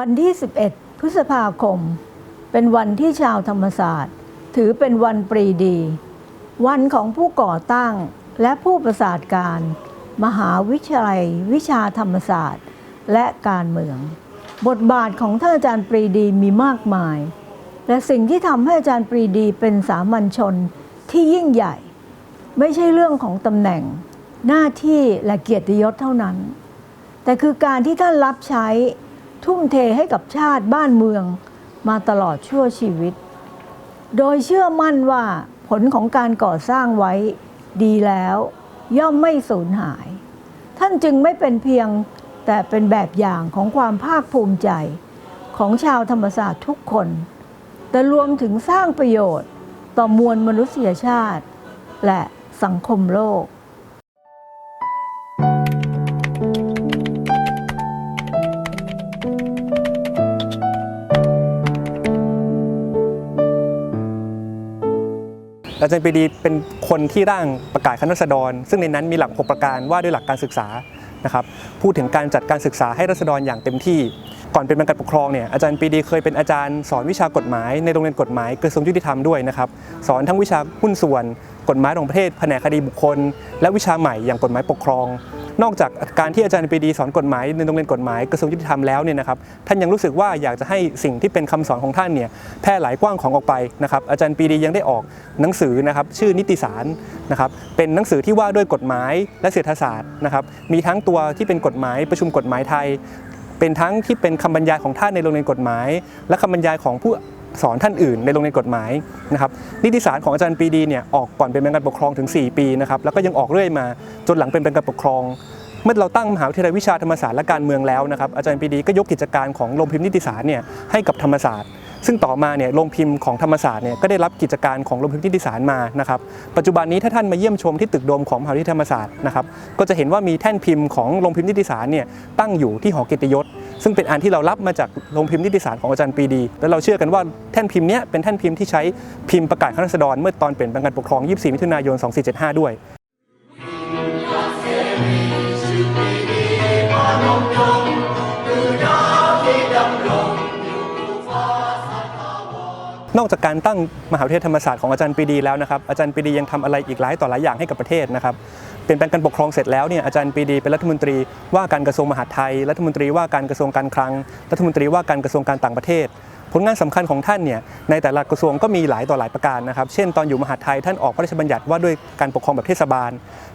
วันที่ 11 พฤษภาคม เป็นวันที่ชาวธรรมศาสตร์ ถือเป็นวันปรีดี วันของผู้ก่อตั้งและผู้ประสาทการ มหาวิทยาลัย วิชาธรรมศาสตร์ และการเมือง บทบาทของท่านอาจารย์ปรีดีมีมากมาย และสิ่งที่ทำให้อาจารย์ปรีดีเป็นสามัญชนที่ยิ่งใหญ่ ไม่ใช่เรื่องของตำแหน่ง หน้าที่และเกียรติยศเท่านั้น แต่คือการที่ท่านรับใช้ ทุ่มเทให้กับชาติบ้านเมืองมาตลอดชั่วชีวิต โดยเชื่อมั่นว่าผลของการก่อสร้างไว้ดีแล้ว ย่อมไม่สูญหาย ท่านจึงไม่เป็นเพียงแต่เป็นแบบอย่างของความภาคภูมิใจของชาวธรรมศาสตร์ทุกคน แต่รวมถึงสร้างประโยชน์ต่อมวลมนุษยชาติ และสังคมโลก อาจารย์ปรีดีเป็นคนที่ร่างประกาศคณะรัษฎร ซึ่งในนั้นมีหลัก 6 ประการว่าด้วยหลักการศึกษานะครับพูดถึงการจัดการศึกษาให้รัษฎรอย่างเต็มที่ ก่อนเป็นการปกครองเนี่ยอาจารย์ปรีดีเคยเป็นอาจารย์สอนวิชากฎหมายในโรงเรียนกฎหมายกระทรวงยุติธรรมด้วยนะครับสอนทั้งวิชาหุ้นส่วน กฎหมายของประเทศแผนกคดีบุคคล และวิชาใหม่อย่างกฎหมายปกครอง นอกจากการที่อาจารย์ปรีดีสอนกฎหมายในโรงเรียนกฎหมายกระทรวงยุติธรรมแล้วเนี่ยนะครับท่านยังรู้สึกว่าอยากจะให้สิ่งที่เป็นคำสอนของท่านเนี่ยแพร่หลายกว้างของออกไปนะครับอาจารย์ปรีดียังได้ออกหนังสือนะครับชื่อนิติสารนะครับเป็นหนังสือที่ว่าด้วยกฎหมายและเศรษฐศาสตร์นะครับมีทั้งตัวที่เป็นกฎหมายประชุมกฎหมายไทย เป็นทั้งที่เป็นคำบรรยายของท่านในโรงเรียนกฎหมาย และคำบรรยายของผู้สอนท่านอื่นในโรงเรียนกฎหมายนะครับนิติสารของอาจารย์ปีดีเนี่ยออกก่อนเป็นการปกครองถึง 4 ปีนะครับแล้วก็ยังออกเรื่อยมาจนหลังเป็นการปกครอง เมื่อเราตั้งมหาวิทยาลัยวิชาธรรมศาสตร์และการเมืองแล้วนะครับอาจารย์ปีดีก็ยกกิจการของโรงพิมพ์นิติสารเนี่ยให้กับธรรมศาสตร์ ซึ่งต่อมาเนี่ยโรงพิมพ์ของธรรมศาสตร์เนี่ยก็ได้รับกิจการของโรงพิมพ์นิติสารมานะครับปัจจุบันนี้ถ้าท่านมาเยี่ยมชมที่ตึกโดมของมหาวิทยาลัยธรรมศาสตร์นะครับก็จะเห็นว่ามีแท่นพิมพ์ของโรงพิมพ์นิติสารเนี่ยตั้งอยู่ที่หอเกียรติยศ ซึ่งเป็นอันที่เรารับมาจากโรงพิมพ์นิติสารของอาจารย์ปีดี และเราเชื่อกันว่าแท่นพิมพ์เนี้ยเป็นแท่นพิมพ์ที่ใช้พิมพ์ประกาศคณะรัษฎรเมื่อตอนเปลี่ยนแปลงการปกครอง 24 มิถุนายน 2475 ด้วย นอกจากการตั้งมหาวิทยาลัยธรรมศาสตร์ของอาจารย์ปรีดีแล้วนะครับอาจารย์ปรีดียังทำอะไรอีกหลายต่อหลายอย่างให้กับประเทศนะครับเปลี่ยนแปลงการปกครองเสร็จแล้วเนี่ยอาจารย์ปรีดีเป็นรัฐมนตรีว่าการกระทรวงมหาดไทย รัฐมนตรีว่าการกระทรวงการคลัง รัฐมนตรีว่าการกระทรวงการต่างประเทศผลงานสำคัญของท่านเนี่ยในแต่ละกระทรวงก็มีหลายต่อหลายประการนะครับ เช่นตอนอยู่มหาดไทยท่านออกพระราชบัญญัติว่าด้วยการปกครองแบบเทศบาล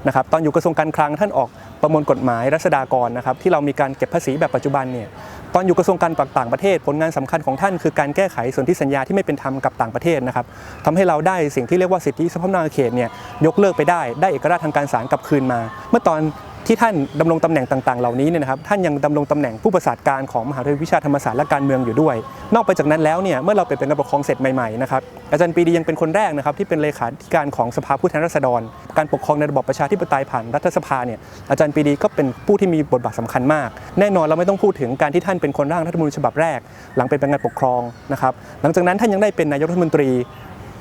นะครับตอนอยู่กระทรวงการคลังท่านออกประมวลกฎหมายรัษฎากรนะครับที่เรามีการเก็บภาษีแบบปัจจุบันเนี่ย ตอนอยู่กระทรวงการต่างประเทศ ผลงานสำคัญของท่านคือการแก้ไขสนธิสัญญาที่ไม่เป็นธรรมกับต่างประเทศนะครับทำให้เราได้สิ่งที่เรียกว่าสิทธิสมภาพนาเขตเนี่ยยกเลิกไปได้ได้เอกราชทางการศาลกลับคืนมา เมื่อตอน ที่ท่านดำรงตำแหน่งต่างๆ เหล่านี้เนี่ยนะครับท่านยังดำรงตำแหน่งผู้ประสาทการของมหาวิทยาลัยวิชาธรรมศาสตร์และการเมืองอยู่ด้วย นอกไปจากนั้นแล้วเนี่ยเมื่อเราเปลี่ยนเป็นการปกครองเสร็จใหม่ๆนะครับอาจารย์ปีดียังเป็นคนแรกนะครับที่เป็นเลขาธิการของสภาผู้แทนราษฎร การปกครองในระบอบประชาธิปไตยผ่านรัฐสภาเนี่ยอาจารย์ปีดีก็เป็นผู้ที่มีบทบาทสำคัญมาก แน่นอนเราไม่ต้องพูดถึงการที่ท่านเป็นคนร่างรัฐธรรมนูญฉบับแรก หลังเป็นการปกครองนะครับหลังจากนั้นท่านยังได้เป็นนายกรัฐมนตรี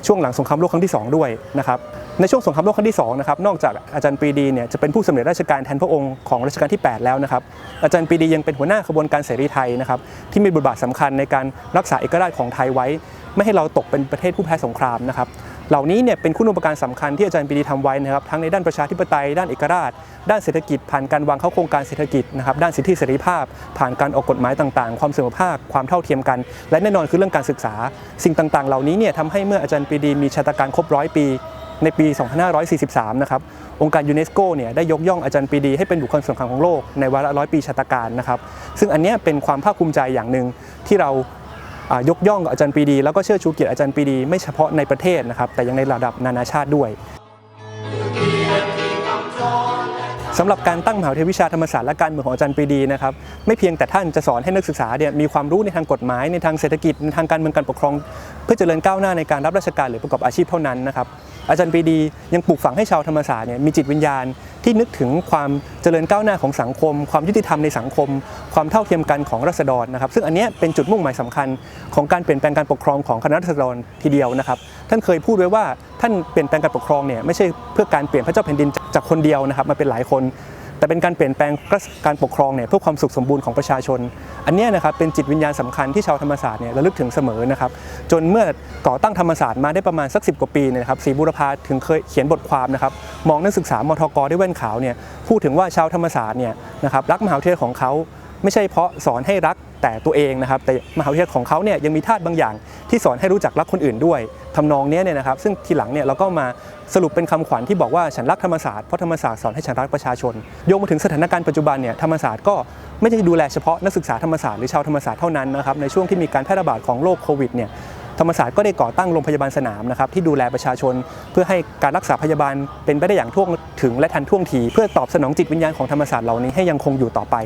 ช่วงหลังสงครามโลกครั้งที่ 2 ด้วยนะครับในช่วงสงครามโลกครั้งที่2นะครับนอกจากอาจารย์ปรีดีเนี่ยจะเป็นผู้สำเร็จราชการแทนพระองค์ของรัชกาลที่ 8 แล้วนะครับอาจารย์ปรีดียังเป็นหัวหน้าขบวนการเสรีไทยนะครับที่มีบทบาทสำคัญในการรักษาเอกราชของไทยไว้ ไม่ให้เราตกเป็นประเทศผู้แพ้สงครามนะครับ เหล่านี้เนี่ยเป็นคุณูปการสำคัญที่อาจารย์ปรีดีทำไว้นะครับทั้งในด้านประชาธิปไตยด้านเอกราช ด้านเศรษฐกิจ ผ่านการวางเข้าโครงการเศรษฐกิจนะครับด้านสิทธิเสรีภาพ ผ่านการออกกฎหมายต่างๆ ความเสมอภาคความเท่าเทียมกัน และแน่นอนคือเรื่องการศึกษา สิ่งต่างๆ เหล่านี้เนี่ยทำให้เมื่ออาจารย์ปรีดีมีชาตการครบร้อยปีในปี 2543 นะครับ องค์การยูเนสโกเนี่ยได้ยกย่องอาจารย์ปีดีให้เป็นบุคคลสำคัญของโลกในวาระร้อยปีชาตการนะครับ ซึ่งอันเนี้ยเป็นความภาคภูมิใจอย่างหนึ่งที่เรา ยกย่องอาจารย์ปรีดี แล้วก็เชิดชูเกียรติอาจารย์ปรีดีไม่เฉพาะในประเทศนะครับแต่ยังในระดับนานาชาติด้วยสำหรับการตั้งมหาวิทยาลัยวิชาธรรมศาสตร์และการเมืองของอาจารย์ปรีดีนะครับไม่เพียงแต่ท่านจะสอนให้นักศึกษาเนี่ยมีความรู้ในทางกฎหมายในทางเศรษฐกิจในทางการเมืองการปกครอง เพื่อเจริญก้าวหน้าในการรับราชการหรือประกอบอาชีพเท่านั้นนะครับอาจารย์ปรีดียังปลูกฝังให้ชาวธรรมศาสตร์เนี่ยมีจิตวิญญาณ ที่นึกถึงความเจริญก้าวหน้าของสังคม ความยุติธรรมในสังคม ความเท่าเทียมกันของรัษฎรนะครับ ซึ่งอันนี้เป็นจุดมุ่งหมายสำคัญของการเปลี่ยนแปลงการปกครองของคณะรัษฎรทีเดียวนะครับ ท่านเคยพูดไว้ว่าท่านเปลี่ยนแปลงการปกครองเนี่ยไม่ใช่เพื่อการเปลี่ยนพระเจ้าแผ่นดินจากคนเดียวนะครับมาเป็นหลายคน แต่เป็นการเปลี่ยนแปลงการปกครองเนี่ยเพื่อความสุขสมบูรณ์ของประชาชน อันนี้นะครับเป็นจิตวิญญาณสำคัญที่ชาวธรรมศาสตร์เนี่ยระลึกถึงเสมอนะครับจนเมื่อก่อตั้งธรรมศาสตร์มาได้ประมาณสัก 10 กว่าปีเนี่ยนะครับศรีบุรพาถึงเคยเขียนบทความนะครับมองนักศึกษามทกด้วยแว่นขาวเนี่ยพูดถึงว่าชาวธรรมศาสตร์เนี่ยนะครับรักมหาวิทยาลัยของเขา ไม่ใช่เพราะสอนให้รักแต่ตัวเองนะครับ แต่มหาวิทยาลัยของเขาเนี่ยยังมีธาตุบางอย่าง ที่สอนให้รู้จักรักคนอื่นด้วยทำนองนี้เนี่ยนะครับ ซึ่งทีหลังเนี่ยเราก็มาสรุปเป็นคำขวัญที่บอกว่าฉันรักธรรมศาสตร์เพราะธรรมศาสตร์สอนให้ฉันรักประชาชนโยงมาถึงสถานการณ์ปัจจุบันเนี่ยธรรมศาสตร์ก็ไม่ได้ดูแลเฉพาะนักศึกษาธรรมศาสตร์หรือชาวธรรมศาสตร์เท่านั้นนะครับในช่วงที่มีการแพร่ระบาดของโรคโควิดเนี่ยธรรมศาสตร์ก็ได้ก่อตั้งโรงพยาบาลสนามนะครับที่ดูแลประชาชน เพื่อให้การรักษาพยาบาลเป็นไปได้อย่างทั่วถึงและทันท่วงที เพื่อตอบสนองจิตวิญญาณของธรรมศาสตร์เหล่านี้ให้ยังคงอยู่ต่อไป